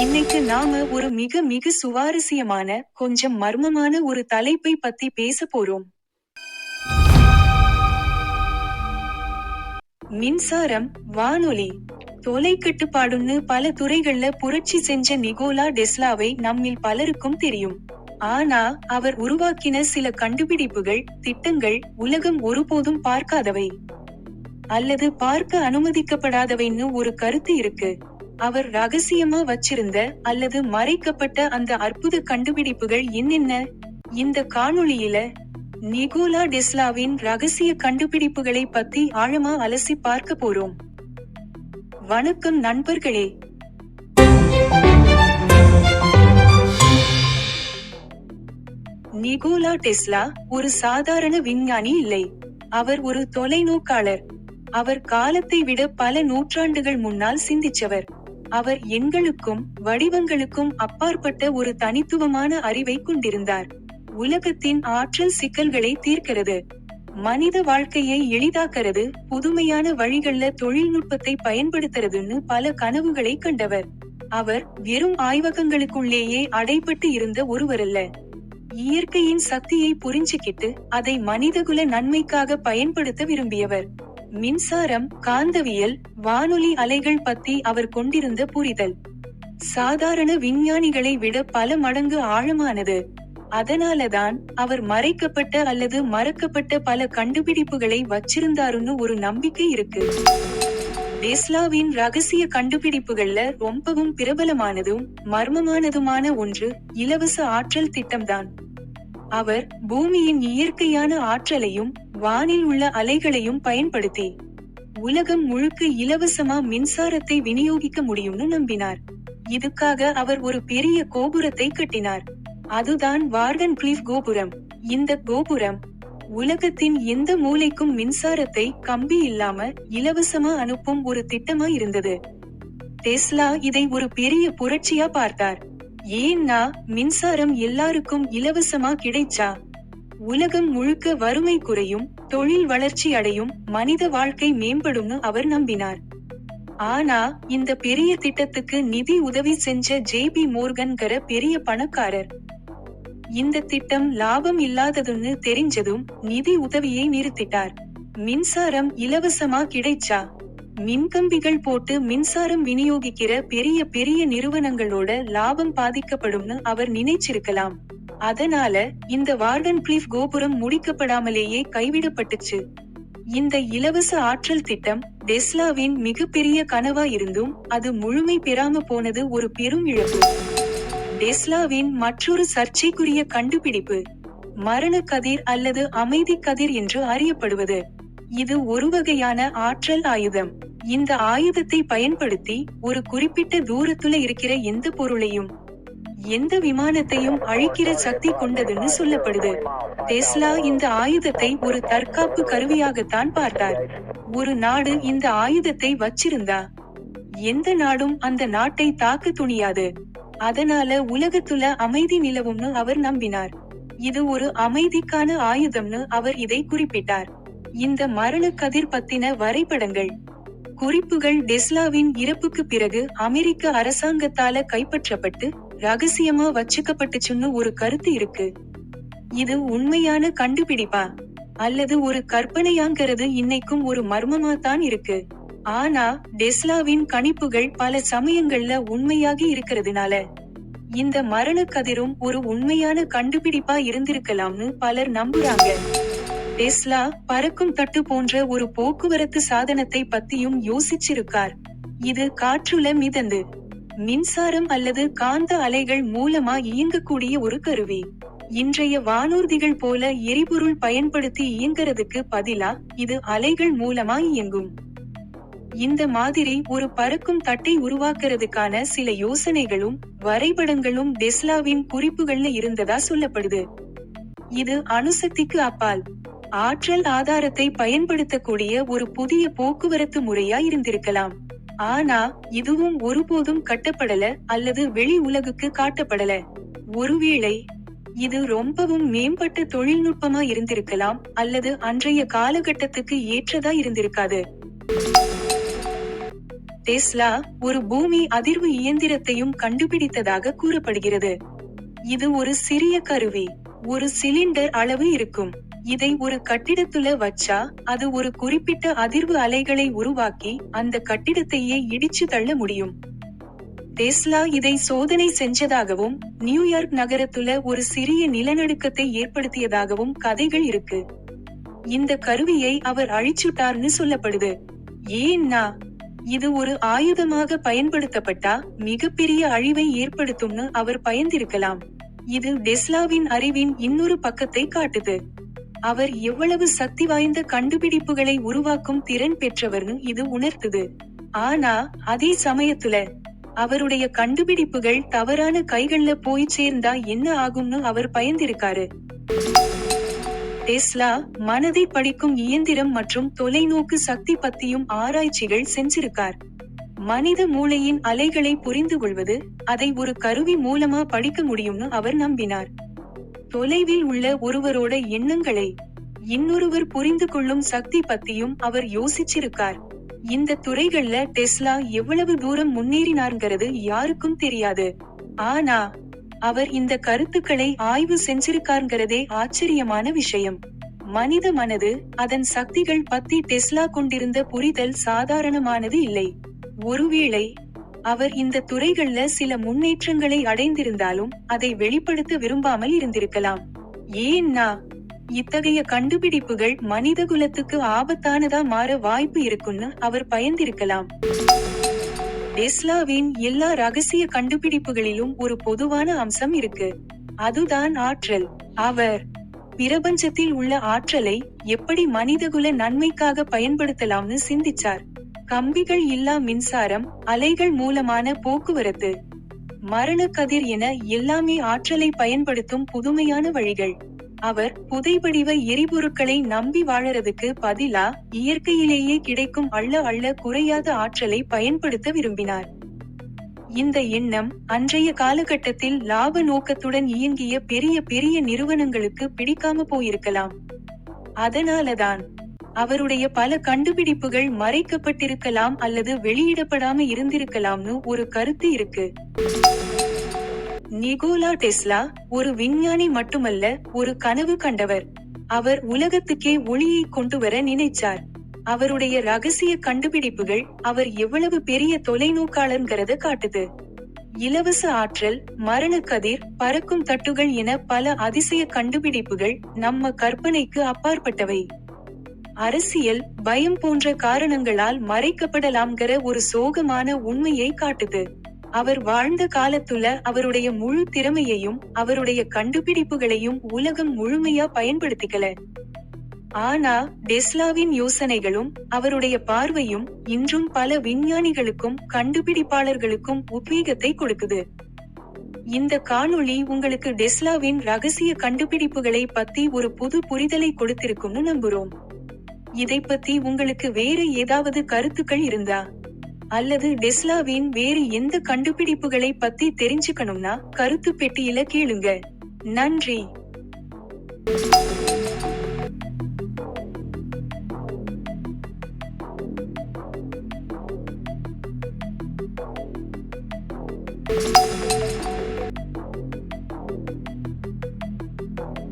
இன்னைக்கு நாம ஒரு மிக மிக சுவாரஸ்யமான கொஞ்சம் மர்மமான ஒரு தலைப்பை பத்தி பேச போறோம். மின்சாரம் வானொலி தொலைக்கட்டுப்பாடுன்னு பல துறைகள்ல புரட்சி செஞ்ச நிகோலா டெஸ்லாவை நம்மில் பலருக்கும் தெரியும். ஆனா அவர் உருவாக்கின சில கண்டுபிடிப்புகள் திட்டங்கள் உலகம் ஒருபோதும் பார்க்காதவை. அல்லது பார்க்க அனுமதிக்கப்படாதவைன்னு ஒரு கருத்து இருக்கு. அவர் ரகசியமா வச்சிருந்த அல்லது மறைக்கப்பட்ட அந்த அற்புத கண்டுபிடிப்புகள் என்னென்ன? இந்த காணொளியில நிகோலா டெஸ்லாவின் ரகசிய கண்டுபிடிப்புகளை பத்தி ஆழமா அலசி பார்க்க போறோம். வணக்கம் நண்பர்களே. நிகோலா டெஸ்லா ஒரு சாதாரண விஞ்ஞானி இல்லை. அவர் ஒரு தொலைநோக்காளர். அவர் காலத்தை விட பல நூற்றாண்டுகள் முன்னால் சிந்திச்சவர். அவர் எண்களுக்கும் வடிவங்களுக்கும் அப்பாற்பட்ட ஒரு தனித்துவமான அறிவை கொண்டிருந்தார். உலகத்தின் ஆற்றல் சிக்கல்களை தீர்க்கிறது. மனித வாழ்க்கையை எளிதாக்கிறது புதுமையான வழிகள்ல தொழில்நுட்பத்தை பயன்படுத்துறதுன்னு பல கனவுகளை கண்டவர். அவர் வெறும் ஆய்வகங்களுக்குள்ளேயே அடைபட்டு இருந்த ஒருவரல்ல. இயற்கையின் சக்தியை புரிஞ்சுக்கிட்டு அதை மனிதகுல நன்மைக்காக பயன்படுத்த விரும்பியவர். மின்சாரம் காந்தவியல் வானொலி அலைகள் பத்தி அவர் கொண்டிருந்த புரிதல். சாதாரண விஞ்ஞானிகளை விட பல மடங்கு ஆழமானது. அதனாலதான் அவர் மறைக்கப்பட்ட அல்லது மறக்கப்பட்ட பல கண்டுபிடிப்புகளை வச்சிருந்தாருன்னு ஒரு நம்பிக்கை இருக்கு. டெஸ்லாவின் ரகசிய கண்டுபிடிப்புகள்ல ரொம்பவும் பிரபலமானதும் மர்மமானதுமான ஒன்று இலவச ஆற்றல் திட்டம்தான். அவர் பூமியின் இயற்கையான ஆற்றலையும் வானில் உள்ள அலைகளையும் பயன்படுத்தி உலகம் முழுக்க இலவசமா மின்சாரத்தை விநியோகிக்க முடியும்னு நம்பினார். இதுக்காக அவர் ஒரு பெரிய கோபுரத்தை கட்டினார். அதுதான் வார்டன் கிளிஃப் கோபுரம். இந்த கோபுரம் உலகத்தின் எந்த மூலைக்கும் மின்சாரத்தை கம்பி இல்லாம இலவசமா அனுப்பும் ஒரு திட்டமா இருந்தது. டெஸ்லா இதை ஒரு பெரிய புரட்சியா பார்த்தார். ஏன்னா மின்சாரம் எல்லாருக்கும் இலவசமா கிடைச்சா உலகம் முழுக்க வறுமை குறையும் தொழில் வளர்ச்சி அடையும் மனித வாழ்க்கை மேம்படும்னு அவர் நம்பினார். ஆனா இந்த பெரிய திட்டத்துக்கு நிதி உதவி செஞ்ச ஜே பி மோர்கன்கிற பெரிய பணக்காரர். இந்த திட்டம் லாபம் இல்லாததுன்னு தெரிஞ்சதும் நிதி உதவியை நிறுத்திட்டார். மின்சாரம் இலவசமா கிடைச்சா மின்கம்பிகள் போட்டு மின்சாரம் விநியோகிக்கிற பெரிய பெரிய நிறுவனங்களோட லாபம் பாதிக்கப்படும்னு அவர் நினைச்சிருக்கலாம். அதனால இந்த வார்டன் கிளீஃப் கோபுரம் முடிக்கப்படாமலேயே கைவிடப்பட்டுச்சு. இந்த இலவச ஆற்றல் திட்டம் டெஸ்லாவின் மிகப்பெரிய கனவா இருந்தும் அது முழுமை பெறாம போனது ஒரு பெரும் இழப்பு. டெஸ்லாவின் மற்றொரு சர்ச்சைக்குரிய கண்டுபிடிப்பு மரண கதிர் அல்லது அமைதி கதிர் என்று அறியப்படுவது. இது ஒரு வகையான ஆற்றல் ஆயுதம். இந்த ஆயுதத்தை பயன்படுத்தி ஒரு குறிப்பிட்ட தூரத்துல இருக்கிற எந்த பொருளையும் எந்த விமானத்தையும் அழிக்கிற சக்தி கொண்டதுன்னு சொல்லப்படுது. டெஸ்லா இந்த ஆயுதத்தை ஒரு தற்காப்பு கருவியாகத்தான் பார்த்தார். ஒரு நாடு இந்த ஆயுதத்தை வச்சிருந்தா எந்த நாடும் அந்த நாட்டை தாக்க துணியாது. அதனால உலகத்துல அமைதி நிலவும்னு அவர் நம்பினார். இது ஒரு அமைதிக்கான ஆயுதம்னு அவர் இதை குறிப்பிட்டார். இந்த மரண கதிர் பத்தின வரைபடங்கள் குறிப்புகள் டெஸ்லாவின் இறப்புக்கு பிறகு அமெரிக்க அரசாங்கத்தால கைப்பற்றப்பட்டு ரகசியமா வச்சுக்கப்பட்டுச்சுன்னு ஒரு கருத்து இருக்கு. இது உண்மையான கண்டுபிடிப்பா? அல்லது ஒரு கற்பனையாங்கிறது இன்னைக்கும் ஒரு மர்மமா தான் இருக்கு. ஆனா டெஸ்லாவின் கணிப்புகள் பல சமயங்கள்ல உண்மையாகி இருக்கிறதுனால இந்த மரண கதிரும் ஒரு உண்மையான கண்டுபிடிப்பா இருந்திருக்கலாம்னு பலர் நம்புறாங்க. டெஸ்லா பறக்கும் தட்டு போன்ற ஒரு போக்குவரத்து சாதனத்தை பத்தியும் யோசிச்சிருக்கார். இது காற்றுல மிதந்து மின்சாரம் அல்லது காந்த அலைகள் மூலமா இயங்கக்கூடிய ஒரு கருவி. இன்றைய வானூர்திகள் போல எரிபொருள் பயன்படுத்தி இயங்குறதுக்கு பதிலா இது அலைகள் மூலமா இயங்கும். இந்த மாதிரி ஒரு பறக்கும் தட்டை உருவாக்குறதுக்கான சில யோசனைகளும் வரைபடங்களும் டெஸ்லாவின் குறிப்புகள்ல இருந்ததா சொல்லப்படுது. இது அணுசக்திக்கு அப்பால் ஆற்றல் ஆதாரத்தை பயன்படுத்தக்கூடிய ஒரு புதிய போக்குவரத்து முறையா இருந்திருக்கலாம். ஆனா இதுவும் ஒருபோதும் கட்டப்படல அல்லது வெளி உலகுக்கு காட்டப்படல. ஒருவேளை இது ரொம்பவும் மேம்பட்ட தொழில்நுட்பமா இருந்திருக்கலாம் அல்லது அன்றைய காலகட்டத்துக்கு ஏற்றதா இருந்திருக்காது. டெஸ்லா ஒரு பூமி அதிர்வு இயந்திரத்தையும் கண்டுபிடித்ததாக கூறப்படுகிறது. இது ஒரு சிறிய கருவி ஒரு சிலிண்டர் அளவு இருக்கும். இதை ஒரு கட்டிடத்துல வச்சா அது ஒரு குறிப்பிட்ட அதிர்வு அலைகளை உருவாக்கி அந்த கட்டிடத்தையே இடிச்சு தள்ள முடியும். டெஸ்லா இதை சோதனை செஞ்சதாகவும் நியூயார்க் நகரத்துல ஒரு சிறிய நிலநடுக்கத்தை ஏற்படுத்தியதாகவும் கதைகள் இருக்கு. இந்த கருவியை அவர் அழிச்சுட்டார்னு சொல்லப்படுது. ஏன்னா இது ஒரு ஆயுதமாக பயன்படுத்தப்பட்டா மிகப்பெரிய அழிவை ஏற்படுத்தும்னு அவர் பயந்திருக்கலாம். இது டெஸ்லாவின் அறிவின் இன்னொரு பக்கத்தை காட்டுது. அவர் எவ்வளவு சக்தி வாய்ந்த கண்டுபிடிப்புகளை உருவாக்கும் திறன் பெற்றவர்னு இது உணர்த்துது. ஆனா அதே சமயத்துல அவருடைய கண்டுபிடிப்புகள் தவறான கைகள்ல போய் சேர்ந்தா என்ன ஆகும்னு அவர் பயந்திருக்காரு. டெஸ்லா மனதை படிக்கும் இயந்திரம் மற்றும் தொலைநோக்கு சக்தி பத்தியும் ஆராய்ச்சிகள் செஞ்சிருக்கார். மனித மூளையின் அலைகளை புரிந்து கொள்வது அதை ஒரு கருவி மூலமா படிக்க முடியும்னு அவர் நம்பினார். தொலைவில் உள்ள ஒருவரோட எண்ணங்களை இன்னொருவர் புரிந்து கொள்ளும் சக்தி பத்தியும் அவர் யோசிச்சிருக்கார். இந்த துறைகள்ல டெஸ்லா எவ்வளவு தூரம் முன்னேறினார்ங்கிறது யாருக்கும் தெரியாது. ஆனா அவர் இந்த கருத்துக்களை ஆய்வு செஞ்சிருக்கார்ங்கிறதே ஆச்சரியமான விஷயம். மனித மனது அதன் சக்திகள் பத்தி டெஸ்லா கொண்டிருந்த புரிதல் சாதாரணமானது இல்லை. ஒருவேளை அவர் இந்த துறைகள்ல சில முன்னேற்றங்களை அடைந்திருந்தாலும் அதை வெளிப்படுத்த விரும்பாமல் இருந்திருக்கலாம். ஏன்னா இத்தகைய கண்டுபிடிப்புகள் மனித குலத்துக்கு ஆபத்தானதா மாற வாய்ப்பு இருக்குன்னு அவர் பயந்திருக்கலாம். டெஸ்லாவின் எல்லா ரகசிய கண்டுபிடிப்புகளிலும் ஒரு பொதுவான அம்சம் இருக்கு. அதுதான் ஆற்றல். அவர் பிரபஞ்சத்தில் உள்ள ஆற்றலை எப்படி மனிதகுல நன்மைக்காக பயன்படுத்தலாம்னு சிந்திச்சார். கம்பிகள் இல்லா மின்சாரம் அலைகள் மூலமான போக்குவரத்து. மரண கதிர் என எல்லாமே ஆற்றலை பயன்படுத்தும் புதுமையான வழிகள். அவர் புதைபடிவ எரிபொருட்களை நம்பி வாழறதுக்கு பதிலா இயற்கையிலேயே கிடைக்கும் அள்ள அள்ள குறையாத ஆற்றலை பயன்படுத்த விரும்பினார். இந்த எண்ணம் அன்றைய காலகட்டத்தில் லாப நோக்கத்துடன் இயங்கிய பெரிய பெரிய நிறுவனங்களுக்கு பிடிக்காம போயிருக்கலாம். அதனாலதான் அவருடைய பல கண்டுபிடிப்புகள் மறைக்கப்பட்டிருக்கலாம் அல்லது வெளியிடப்படாம இருந்திருக்கலாம்னு ஒரு கருத்து இருக்கு. நிகோலா டெஸ்லா ஒரு விஞ்ஞானி மட்டுமல்ல ஒரு கனவு கண்டவர். அவர் உலகத்துக்கே ஒளியை கொண்டு வர நினைச்சார். அவருடைய ரகசிய கண்டுபிடிப்புகள் அவர் எவ்வளவு பெரிய தொலைநோக்காளர்ங்கிறத காட்டுது. இலவச ஆற்றல் மரண கதிர் பறக்கும் தட்டுகள் என பல அதிசய கண்டுபிடிப்புகள் நம்ம கற்பனைக்கு அப்பாற்பட்டவை. அரசியல் பயம் போன்ற காரணங்களால் மறைக்கப்படலாம்கிற ஒரு சோகமான உண்மையை காட்டுது. அவர் வாழ்ந்த காலத்துல அவருடைய முழு திறமையையும் அவருடைய கண்டுபிடிப்புகளையும் உலகம் முழுமையா பயன்படுத்திக்கல. ஆனா டெஸ்லாவின் யோசனைகளும் அவருடைய பார்வையும் இன்றும் பல விஞ்ஞானிகளுக்கும் கண்டுபிடிப்பாளர்களுக்கும் உத்வேகத்தை கொடுக்குது. இந்த காணொளி உங்களுக்கு டெஸ்லாவின் ரகசிய கண்டுபிடிப்புகளை பத்தி ஒரு புது புரிதலை கொடுத்திருக்கும்னு நம்புறோம். இதை பத்தி உங்களுக்கு வேறு ஏதாவது கருத்துக்கள் இருந்தா? அல்லது டெஸ்லாவின் வேறு எந்த கண்டுபிடிப்புகளை பத்தி தெரிஞ்சுக்கணும்னா கருத்து பெட்டியில கேளுங்க. நன்றி.